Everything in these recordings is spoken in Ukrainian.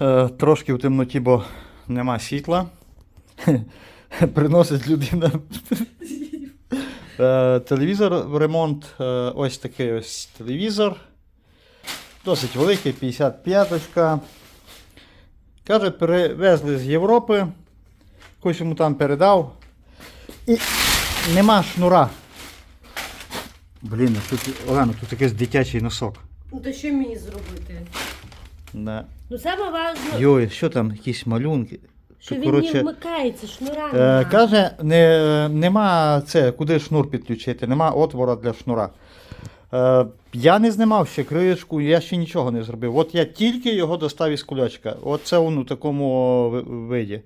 Е, трошки в темноті, бо нема світла. Приносить людина. Е, телевізор ремонт. Е, ось такий ось телевізор. Досить великий, 55-ка. Каже, перевезли з Європи. Хтось йому там передав. І нема шнура. Блін, тут, Олена, тут якийсь дитячий носок. Ну то що мені зробити? Да. Ну саме важливо, Йой, що там, якісь малюнки. що він коротше, не вмикається, шнура Е, нема. каже, не, нема це, куди шнур підключити, нема отвора для шнура. Е, я не знімав ще кришку, я ще нічого не зробив. От я тільки його достав із кульочка. От це він у такому ви- виді.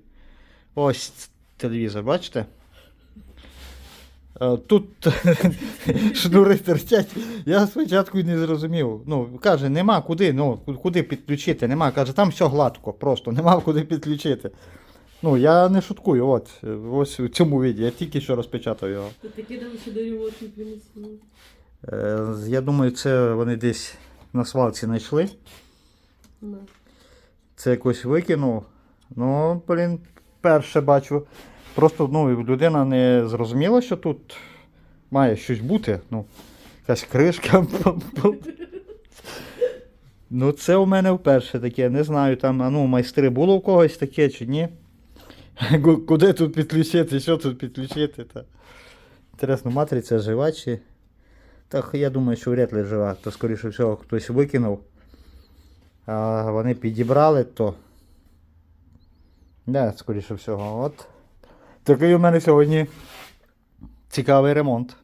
Ось телевізор, бачите? Е, Тут шнури торчать. Я спочатку не зрозумів. Ну, каже, нема куди, ну, куди підключити, нема. Каже, там все гладко, просто нема куди підключити. Ну, я не шуткую, от. Ось у цьому віді. Я тільки що розпечатав його. Е, я думаю, це вони десь на свалці знайшли. Це якось викинув. Ну, блін, перше бачу. Просто ну, людина не зрозуміла, що тут має щось бути. Ну, якась кришка. ну, це у мене вперше таке. Не знаю, там, а ну, майстри було у когось таке чи ні. Куди тут підключити, що тут підключити? Та. Інтересно, матриця жива чи. Так, я думаю, що вряд ли жива, то скоріше всього хтось викинув. А вони підібрали, то. Да, скоріше всього. От. Такий у мене сьогодні цікавий ремонт.